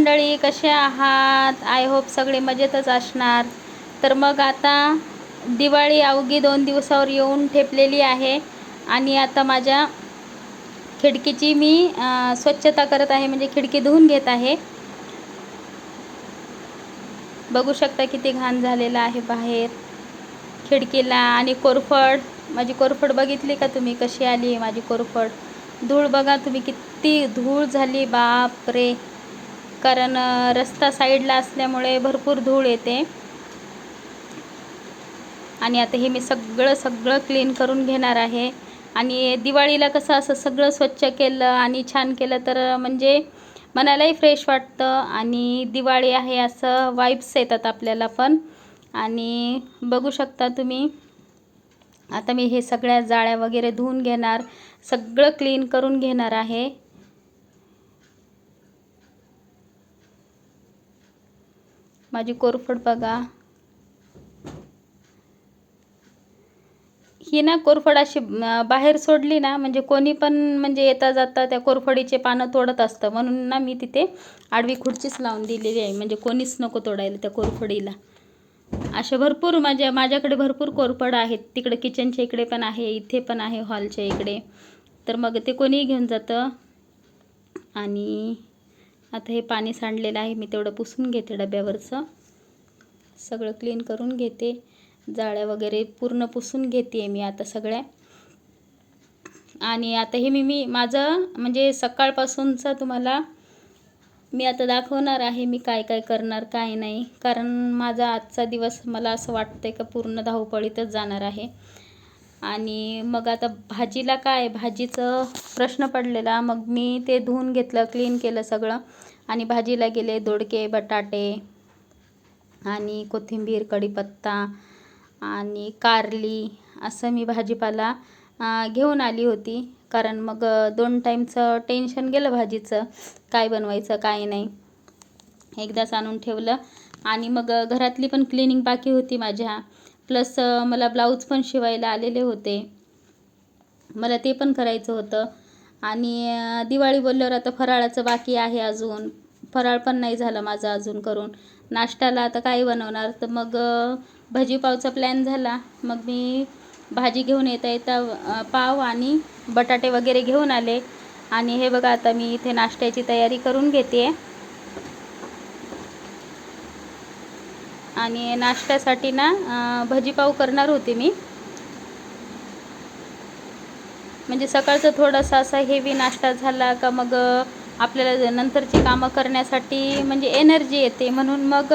मंडळी कसे आहात? आय होप सगळे मजेतच असणार. तर मग आता दिवाळी अवघी दोन दिवसावर येऊन ठेपलेली आहे आणि आता माझ्या खिडकीची मी स्वच्छता करत आहे म्हणजे खिडकी धुवून घेत आहे. बघू शकता किती घाण झालेला आहे बाहेर खिडकीला. आणि कोरफड माझी कोरफड बघितली का तुम्ही? कशी आली माझी कोरफड? धूळ बघा तुम्ही किती धूळ झाली. बाप रे कारण रस्ता साईडला असल्यामुळे भरपूर धूळ येते. आणि आता हे मी सगळं सगळं क्लीन करून घेणार आहे. आणि दिवाळीला कसं असं सगळं स्वच्छ केलं आणि छान केलं तर म्हणजे मनालाही फ्रेश वाटतं. आणि दिवाळी आहे असं वाईब्स येतात आपल्याला पण. आणि बघू शकता तुम्ही आता मी हे सगळ्या जाळ्या वगैरे धुवून घेणार सगळं क्लीन करून घेणार आहे. माझी कोरफड बघा. ही ना कोरफड अशी बाहेर सोडली ना म्हणजे कोणी पण म्हणजे येता जाता त्या कोरफडीचे पानं तोडत असतं. म्हणून ना मी तिथे आडवी खुर्चीच लावून दिलेली आहे. म्हणजे कोणीच नको तोडायला त्या कोरफडीला. असे भरपूर माझ्या माझ्याकडे भरपूर कोरफड आहेत. तिकडे किचनच्या इकडे पण आहे इथे पण आहे हॉलच्या इकडे. तर मग ते कोणीही घेऊन जातं. आणि आता हे पाणी सांडलेलं आहे मी तेवढं पुसून घेते डब्यावरचं. सगळं क्लीन करून घेते. जाळ्या वगैरे पूर्ण पुसून घेते मी आता सगळ्या. आणि आता हे मी मी माझं म्हणजे सकाळपासूनचं तुम्हाला मी आता दाखवणार आहे मी काय काय करणार काय नाही. कारण माझा आजचा दिवस मला असं वाटतंय का पूर्ण धावपळीतच जाणार आहे. आणि मग आता भाजीला काय भाजीचं प्रश्न पडलेला. मग मी ते धुवून घेतलं क्लीन केलं सगळं. आणि भाजीला गेले दोडके बटाटे आणि कोथिंबीर कढीपत्ता आणि कारली असं मी भाजीपाला घेऊन आली होती. कारण मग दोन टाईमचं टेन्शन गेलं भाजीचं. काय बनवायचं काय नाही. एकदाच आणून ठेवलं. आणि मग घरातली पण क्लिनिंग बाकी होती माझ्या. प्लस मला ब्लाऊज पण शिवायला आलेले होते. मला ते पण करायचं होतं. आणि दिवाळी बोलल्यावर आता फराळाचं बाकी आहे अजून. फराळ पण नाही झालं माझं अजून करून. नाश्त्याला आता काय बनवणार. तर मग भजीपावचा प्लॅन झाला. मग मी भाजी घेऊन येता येता पाव आणि बटाटे वगैरे घेऊन आले. आणि हे बघा आता मी इथे नाश्त्याची तयारी करून घेते. आणि नाश्त्यासाठी ना भजीपाव करणार होते मी. म्हणजे सकाळचं थोडासा असा हेवी नाश्ता झाला का मग आपल्याला नंतरची कामं करण्यासाठी म्हणजे एनर्जी येते. म्हणून मग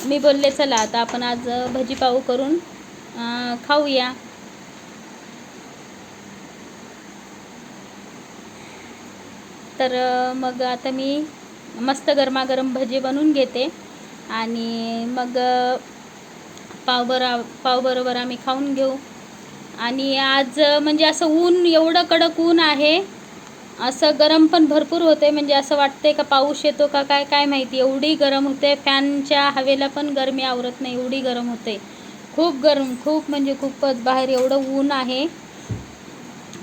मी बोलले चला आता आपण आज भजीपाव करून खाऊया. तर मग आता मी मस्त गरमागरम भजी बनवून घेते. आणि मग पावबरा पावबरोबर आम्ही खाऊन घेऊ. आणि आज म्हणजे असं ऊन एवढं कडक ऊन आहे असं गरम पण भरपूर होते म्हणजे असं वाटते का पाऊस येतो का काय काय माहिती. एवढी गरम होते फॅनच्या हवेला पण गरमी आवरत नाही. एवढी गरम होते. खूप गरम खूप म्हणजे खूपच. बाहेर एवढं ऊन आहे.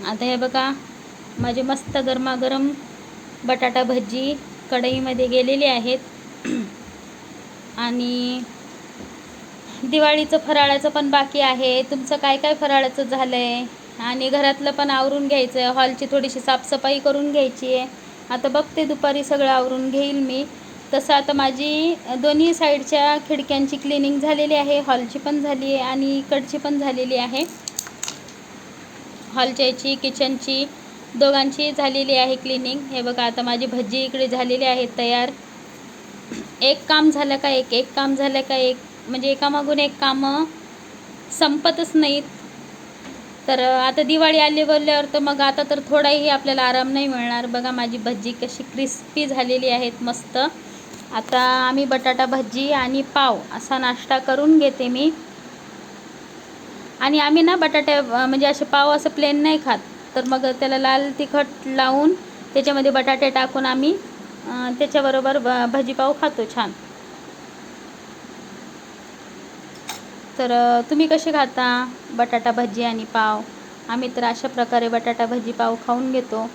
आता हे बघा माझे मस्त गरमागरम बटाटा भजी कढईमध्ये गेलेली आहेत. आणि दिवाळीचं फराळाचं पण बाकी आहे. तुमचं काय काय फराळाचं झालं आहे आणि घरातलं पण आवरून घ्यायचं आहे हॉलची थोडीशी साफसफाई करून घ्यायची आहे. आता बघते दुपारी सगळं आवरून घेईल मी. तसं आता माझी दोन्ही साईडच्या खिडक्यांची क्लिनिंग झालेली आहे. हॉलची पण झाली आहे आणि इकडची पण झालेली आहे. हॉलच्या याची किचनची दोघांची झालेली आहे क्लिनिंग. हे बघा आता माझी भजी इकडे झालेली आहे तयार. एक काम झालं का एक एक काम झालं का एक म्हणजे एकामागून एक कामं संपतच नाहीत. तर आता दिवाळी आली बोलल्यावर तर मग आता तर थोडाही आपल्याला आराम नाही मिळणार. बघा माझी भजी कशी क्रिस्पी झालेली आहेत मस्त. आता आम्ही बटाटा भजी आणि पाव असा नाश्ता करून घेते मी. आणि आम्ही ना बटाट्या म्हणजे असे पाव असं प्लेन नाही खात. तर मग त्याला लाल तिखट लावून त्याच्यामध्ये बटाटे टाकून आम्ही त्याच्याबरोबर ब भजीपाव खातो छान. तर तुम्ही कसे खाता बटाटा भजी आणि पाव? आम्ही तर अशा प्रकारे बटाटा भजी पाव खाऊन घेतो.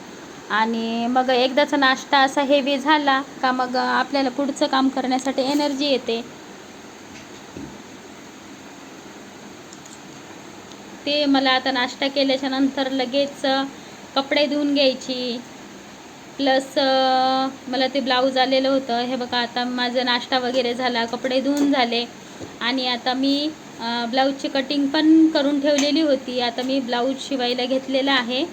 आणि मग एकदाचा नाश्ता असा हेवी झाला का मग आपल्याला पुढचं काम करण्यासाठी एनर्जी येते. ते मला आता नाश्ता केल्याच्यानंतर लगेच कपडे धुवून घ्यायची. प्लस मला ते ब्लाऊज आलेलं होतं. हे बघा आता माझं नाश्ता वगैरे झाला कपडे धुवून झाले. आणि आता मी ब्लाऊजची कटिंग पण करून ठेवलेली होती. आता मी ब्लाऊज शिवायला घेतलेला आहे.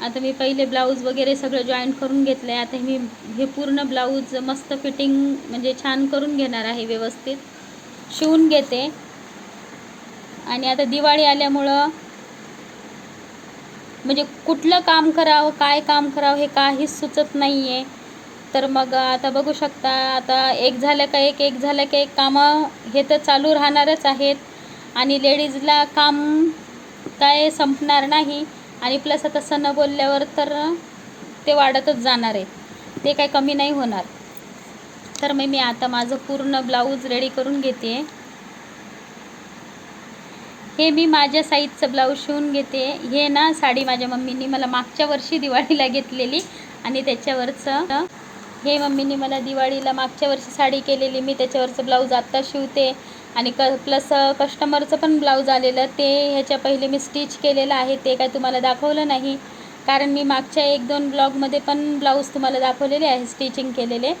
आता मी पहिले ब्लाऊज वगैरे सगळं जॉईंट करून घेतलं आहे आता मी हे पूर्ण ब्लाऊज मस्त फिटिंग म्हणजे छान करून घेणार आहे व्यवस्थित. शिवून घेते. आणि आता दिवाळी आल्यामुळं म्हणजे कुठलं काम करावं काय काम करावं हे काहीच सुचत नाही आहे तर मग आता बघू शकता आता एक झालं का एक एक झालं का एक कामं हे तर चालू राहणारच आहेत. आणि लेडीजला काम काय संपणार नाही. आणि प्लस आता सण बोलल्यावर तर ते वाढतच जाणार आहे. ते काय कमी नाही होणार. तर मग मी आता माझं पूर्ण ब्लाऊज रेडी करून घेते. हे मी माझ्या साईजचं ब्लाऊज शिवून घेते. हे ना साडी माझ्या मम्मीनी मला मागच्या वर्षी दिवाळीला घेतलेली आणि त्याच्यावरचं हे मम्मीनी मला दिवाळीला मागच्या वर्षी साडी केलेली. मी त्याच्यावरचं ब्लाऊज आत्ता शिवते. आणि क प्लस कस्टमरचं पण ब्लाऊज आलेलं. ते ह्याच्या पहिले मी स्टिच केलेलं आहे. ते काय तुम्हाला दाखवलं नाही. कारण मी मागच्या एक दोन ब्लॉगमध्ये पण ब्लाऊज तुम्हाला दाखवलेले आहे स्टिचिंग केलेले.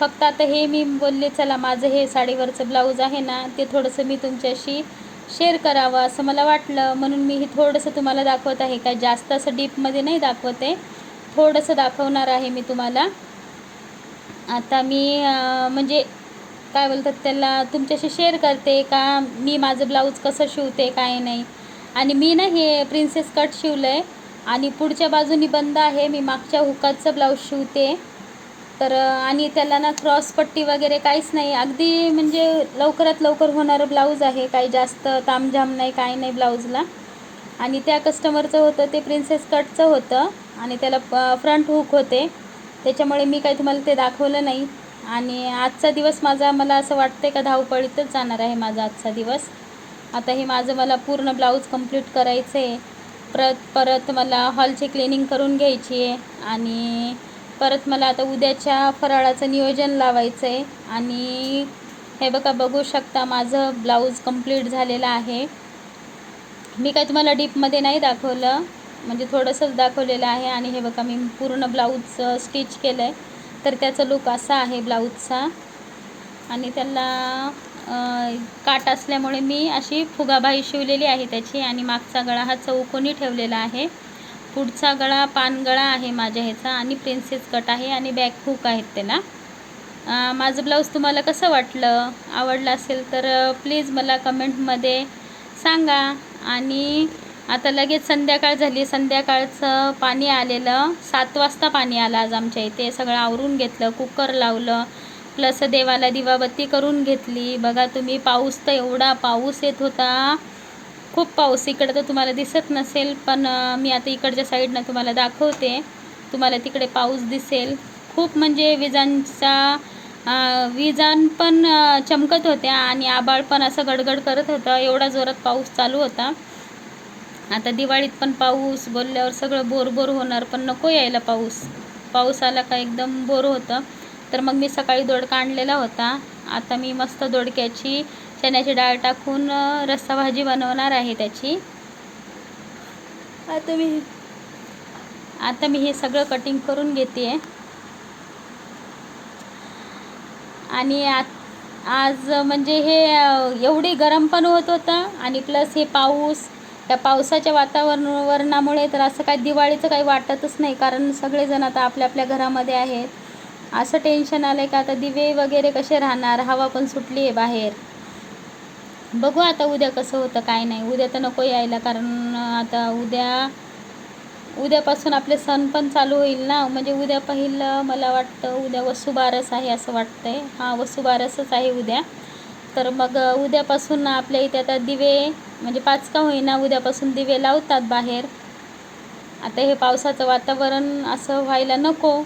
फक्त आता हे मी बोलले चला माझं हे साडीवरचं ब्लाऊज आहे ना ते थोडंसं मी तुमच्याशी शेअर करावं असं मला वाटलं. म्हणून मी हे थोडंसं तुम्हाला दाखवत आहे काय जास्त असं डीपमध्ये नाही दाखवत. आहे थोडंसं दाखवणार आहे मी तुम्हाला. आता मी म्हणजे काय बोलतात त्याला तुमच्याशी शेअर करते का? मी माझं ब्लाऊज कसं शिवते काय नाही. आणि मी ना हे प्रिन्सेस कट शिवलं आहे आणि पुढच्या बाजूनी बंद आहे. मी मागच्या हुकाचं ब्लाऊज शिवते. तर आणि त्याला ना क्रॉसपट्टी वगैरे काहीच नाही. अगदी म्हणजे लवकरात लवकर होणारं ब्लाऊज आहे. काही जास्त तामझाम नाही काय नाही ब्लाऊजला. आणि त्या कस्टमरचं होतं ते प्रिन्सेस कटचं होतं. आणि त्याला फ्रंट हुक होते. त्याच्यामुळे मी काही तुम्हाला ते दाखवलं नाही. आणि आजचा दिवस माझा मला असं वाटतं का धावपळीतच जाणार आहे माझा आजचा दिवस. आता हे माझं मला पूर्ण ब्लाऊज कंप्लीट करायचं आहे परत परत मला हॉलची क्लिनिंग करून घ्यायची आहे आणि परत मला आता उद्याच्या फराळाचं नियोजन लावायचं आहे आणि हे बघा बघू शकता माझं ब्लाऊज कंप्लीट झालेलं आहे. मी काय तुम्हाला डीपमध्ये नाही दाखवलं म्हणजे थोडंसंच दाखवलेलं आहे. आणि हे बघा मी पूर्ण ब्लाऊज स्टिच केलं आहे तर त्याचा लुक असा आहे ब्लाऊजचा. आणि त्याला काट असल्यामुळे मी अशी फुगाबाई शिवलेली आहे त्याची. आणि मागचा गळा हा चौकोनी ठेवलेला आहे. पुढचा गळा पानगळा आहे माझ्या ह्याचा आणि प्रिन्सेस कट आहे आणि बॅक हुक आहेत त्याला. माझं ब्लाऊज तुम्हाला कसं वाटलं? आवडलं असेल तर प्लीज मला कमेंटमध्ये सांगा. आणि आता लगेच संध्याकाळ झाली. संध्याकाळचं पाणी आलेलं. सात वाजता पाणी आलं आज आमच्या इथे. सगळं आवरून घेतलं कुकर लावलं. प्लस देवाला दिवाबत्ती करून घेतली. बघा तुम्ही पाऊस तर एवढा पाऊस येत होता. खूप पाऊस इकडं तर तुम्हाला दिसत नसेल पण मी आता इकडच्या साईडनं तुम्हाला दाखवते. तुम्हाला तिकडे पाऊस दिसेल. खूप म्हणजे विजांचा विजान पण चमकत होत्या आणि आबाळ पण असं गडगड करत होतं. एवढा जोरात पाऊस चालू होता. आता दिवाळीत पण पाऊस बोलल्यावर सगळं बोर बोर होणार पण नको यायला पाऊस. पाऊस आला का एकदम बोर होतं. तर मग मी सकाळी दोडका आणलेला होता. आता मी मस्त दोडक्याची चण्याची डाळ टाकून रस्सा भाजी बनवणार आहे त्याची. आता मी आता मी हे सगळं कटिंग करून घेते आणि आज म्हणजे हे एवढी गरम पण होत होतं आणि प्लस हे पाऊस त्या पावसाच्या वातावरणामुळे तर असं काय दिवाळीचं काही वाटतच नाही कारण सगळेजण आता आपल्या आपल्या घरामध्ये आहेत. असं टेन्शन आलं आहे का आता दिवे वगैरे कसे राहणार? हवा पण सुटली आहे बाहेर. बघू आता उद्या कसं होतं काय नाही. उद्या तर नको यायला कारण आता उद्या उद्यापासून आपले सण पण चालू होईल ना. म्हणजे उद्या पहिलं मला वाटतं उद्या वसुबारस आहे असं वाटतं आहे हां वसुबारसच आहे उद्या. तर मग उद्यापासून आपल्या इथे आता दिवे म्हणजे पाच का होईना उद्यापासून दिवे लावतात बाहेर. आता हे पावसाचं वातावरण असं व्हायला नको.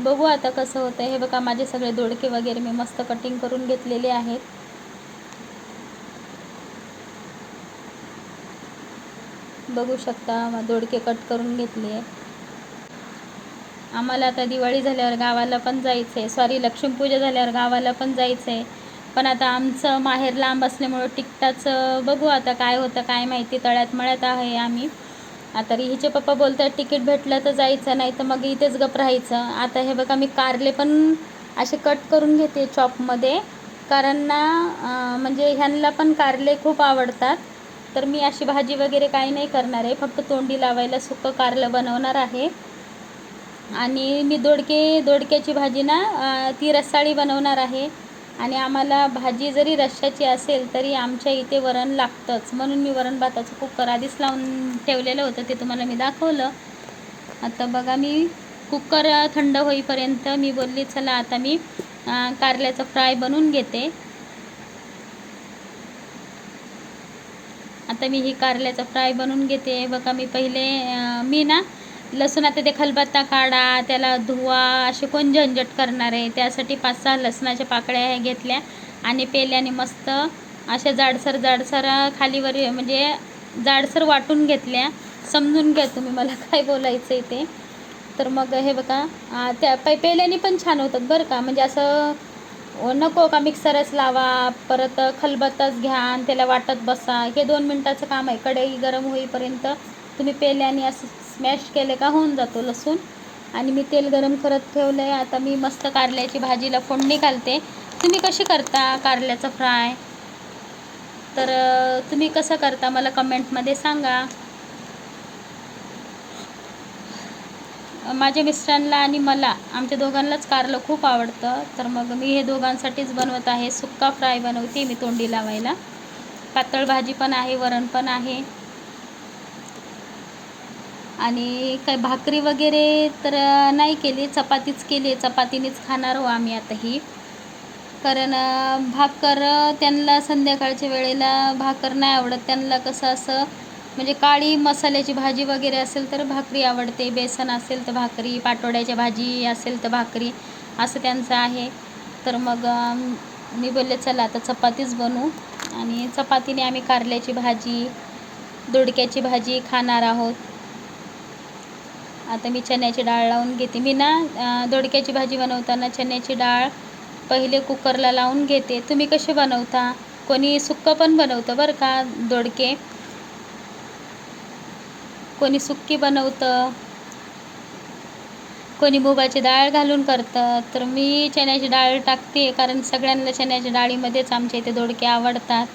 बघू आता कसं होतं हे बघा माझे सगळे दोडके वगैरे मी मस्त कटिंग करून घेतलेले आहेत. बघू शकता. दोडके कट करून घेतले. आम्हाला आता दिवाळी झाल्यावर गावाला पण जायचं आहे सॉरी लक्ष्मीपूजा झाल्यावर गावाला पण जायचं आहे पण आता आमचं माहेर लांब असल्यामुळं तिकटाचं बघू आता काय होतं काय माहिती. तळ्यात मळ्यात आहे आम्ही. आता हिचे पप्पा बोलतात तिकीट भेटलं तर जायचं नाही तर मग इथेच गप राहायचं. आता हे बघा मी कारले पण असे कट करून घेते चॉपमध्ये. कारण ना म्हणजे ह्यांना पण कारले खूप आवडतात. तर मी अशी भाजी वगैरे काही नाही करणार आहे. फक्त तोंडी लावायला सुक्कं कारलं बनवणार आहे. आणि मी दोडके दोडक्याची भाजी ना ती रसाळी बनवणार आहे. आणि आम्हाला भाजी जरी रश्श्याची असेल तरी आमच्या इथे वरण लागतंच. म्हणून मी वरण भाताचं कुकर आधीच लावून ठेवलेलं होतं ते तुम्हाला मी दाखवलं. आता बघा मी कुकर थंड होईपर्यंत मी बोलली चला आता मी कारल्याचं फ्राय बनवून घेते. आता मी ही कारल्याचं फ्राय बनवून घेते. बघा मी पहिले मी ना लसूण आता ते खलबत्ता काढा त्याला धुवा असे कोण झंझट करणार आहे? त्यासाठी पाच सहा लसणाच्या पाकळ्या ह्या घेतल्या आणि पेल्याने मस्त अशा जाडसर जाडसर खालीवर म्हणजे जाडसर वाटून घेतल्या. समजून घ्या तुम्ही मला काय बोलायचं आहे ते. तर मग हे बघा त्या पै पेल्याने पण छान होतात बरं का? म्हणजे असं नको का मिक्सरच लावा परत खलबत्ताच घ्या आणि त्याला वाटत बसा. हे दोन मिनटाचं काम आहे. कढई गरम होईपर्यंत तुम्ही पेल्याने असं स्मॅश केले का होऊन जातो लसूण. आणि मी तेल गरम करत ठेवलं आहे आता मी मस्त कारल्याची भाजीला फोडणी घालते. तुम्ही कशी करता कारल्याचं फ्राय? तर तुम्ही कसं करता? मला कमेंटमध्ये सांगा. माझ्या मिस्टरांना आणि मला आमच्या दोघांनाच कारलं खूप आवडतं. तर मग मी हे दोघांसाठीच बनवत आहे. सुक्का फ्राय बनवते मी तोंडी लावायला. पातळ भाजी पण आहे वरण पण आहे. आणि काय भाकरी वगैरे तर नाही केली. चपातीच केली चपातीनेच खाणार हो आम्ही आता ही कारण भाकर त्यांना संध्याकाळच्या वेळेला भाकर नाही आवडत. त्यांना कसं असं म्हणजे काळी मसाल्याची भाजी वगैरे असेल तर भाकरी आवडते. बेसन असेल तर भाकरी पाटोड्याच्या भाजी असेल तर भाकरी असं त्यांचं आहे. तर मग मी बोलले चला आता चपातीच बनवू. आणि चपातीने आम्ही कारल्याची भाजी दोडक्याची भाजी खाणार आहोत. आता मी चण्याची डाळ लावून घेते. मी ना दोडक्याची भाजी बनवताना चण्याची डाळ पहिले कुकरला लावून घेते. तुम्ही कसे बनवता? कोणी सुक्कं पण बनवतं बरं का दोडके? कोणी सुक्की बनवतं कोणी मुगाची डाळ घालून करतं तर मी चण्याची डाळ टाकते कारण सगळ्यांना चण्याच्या डाळीमध्येच आमच्या इथे दोडके आवडतात.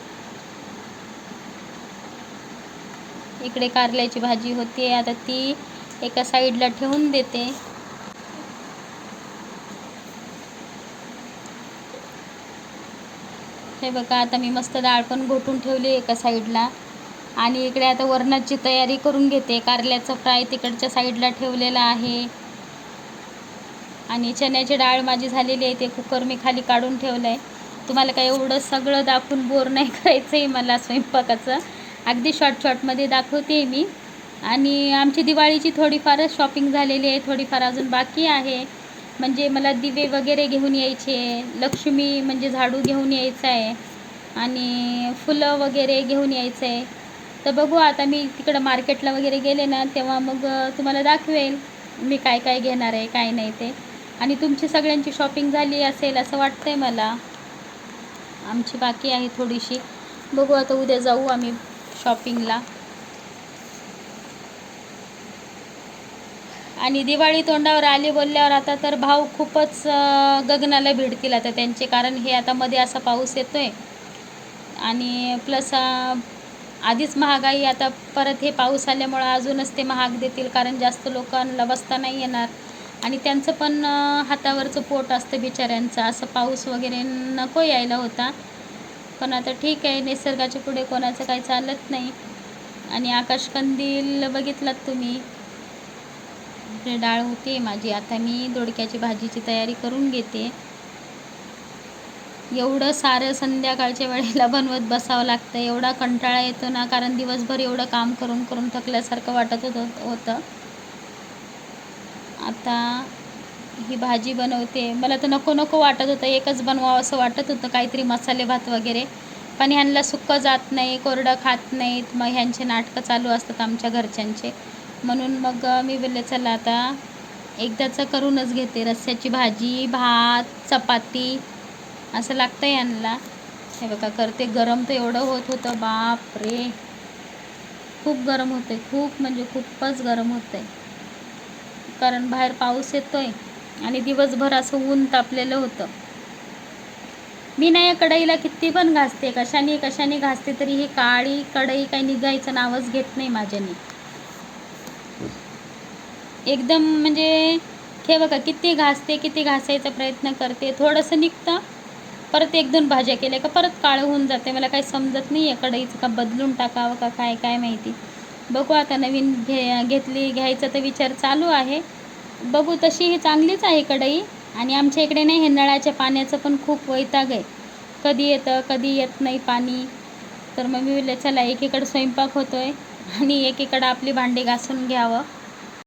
इकडे कारल्याची भाजी होती आता ती एका साईडला ठेवून देते. हे बघा आता मी मस्त डाळ पण घोटून ठेवली एका साईडला. आणि इकडे आता वरणाची तयारी करून घेते. कारल्याचं फ्राय तिकडच्या साईडला ठेवलेलं आहे. आणि चण्याची डाळ माझी झालेली आहे. ते कुकर मी खाली काढून ठेवलं आहे तुम्हाला काय एवढं सगळं दाखवून बोर नाही करायचं आहे मला स्वयंपाकाचं. अगदी शॉर्ट शॉर्टमध्ये दाखवते मी. आणि आमची दिवाळीची थोडीफारच शॉपिंग झालेली आहे. थोडीफार अजून बाकी आहे. म्हणजे मला दिवे वगैरे घेऊन यायचे. लक्ष्मी म्हणजे झाडू घेऊन यायचं आहे आणि फुलं वगैरे घेऊन यायचं आहे तर बघू आता मी तिकडं मार्केटला वगैरे गेले ना तेव्हा मग तुम्हाला दाखवेल मी काय काय घेणार आहे काय नाही ते. आणि तुमची सगळ्यांची शॉपिंग झाली असेल असं वाटतंय मला. आमची बाकी आहे थोडीशी. बघू आता उद्या जाऊ आम्ही शॉपिंगला. आणि दिवाळी तोंडावर आली बोलल्यावर आता तर भाव खूपच गगनाला भिडतील आता त्यांचे कारण हे आता मध्ये असा पाऊस येतोय. आणि प्लस आधीच महागाई आता परत हे पाऊस आल्यामुळं अजूनच ते महाग देतील कारण जास्त लोकांना बसता नाही येणार. आणि त्यांचं पण हातावरचं पोट असतं बिचाऱ्यांचं. असं पाऊस वगैरे नको यायला होता. पण आता ठीक आहे निसर्गाच्या पुढे कोणाचं काही चालत नाही. आणि आकाशकंदील बघितलात तुम्ही? डाळ होती माझी. आता मी दोडक्याची भाजीची तयारी करून घेते. एवढं सारं संध्याकाळच्या वेळेला बनवत बसावं लागतं. एवढा कंटाळा येतो ना कारण दिवसभर एवढं काम करून करून थकल्यासारखं वाटत होतं होतं. आता ही भाजी बनवते. मला तर नको नको वाटत होतं. एकच बनवावं असं वाटत होतं काहीतरी मसाले भात वगैरे. पण ह्यांना सुक्कं जात नाही कोरडं खात नाहीत. मग ह्यांचे नाटकं चालू असतात आमच्या घरच्यांचे. म्हणून मग मी बोलले चला आता एकदाचं करूनच घेते. रस्स्याची भाजी भात चपाती असं लागतं यांना. हे बघा करते. गरम तर एवढं होत होतं. बाप रे खूप गरम होते खूप म्हणजे खूपच गरम होते कारण बाहेर पाऊस येतोय आणि दिवसभर असं ऊन तापलेलं होतं. मी नाही या कढईला किती पण घासते. कशाने कशाने घासते तरी ही काळी कढई काही निघायचं नावच घेत नाही माझ्याने. एकदम म्हणजे हे बघा किती घासते किती घासायचा प्रयत्न करते. थोडंसं निघतं. परत एक दोन भाज्या केल्या का परत काळं होऊन जाते मला काही समजत नाही आहे कढईचं का बदलून टाकावं का काय काय माहिती. बघू आता नवीन घे घेतली घ्यायचा तर विचार चालू आहे. बघू तशी ही चांगलीच आहे कढई. आणि आमच्या इकडे नाही हे नळाच्या पाण्याचं पण खूप वैताग आहे. कधी येतं कधी येत नाही पाणी. तर मग मी बोलले चला एकीकडं स्वयंपाक होतो आहे आणि एकीकडं आपली भांडी घासून घ्यावं.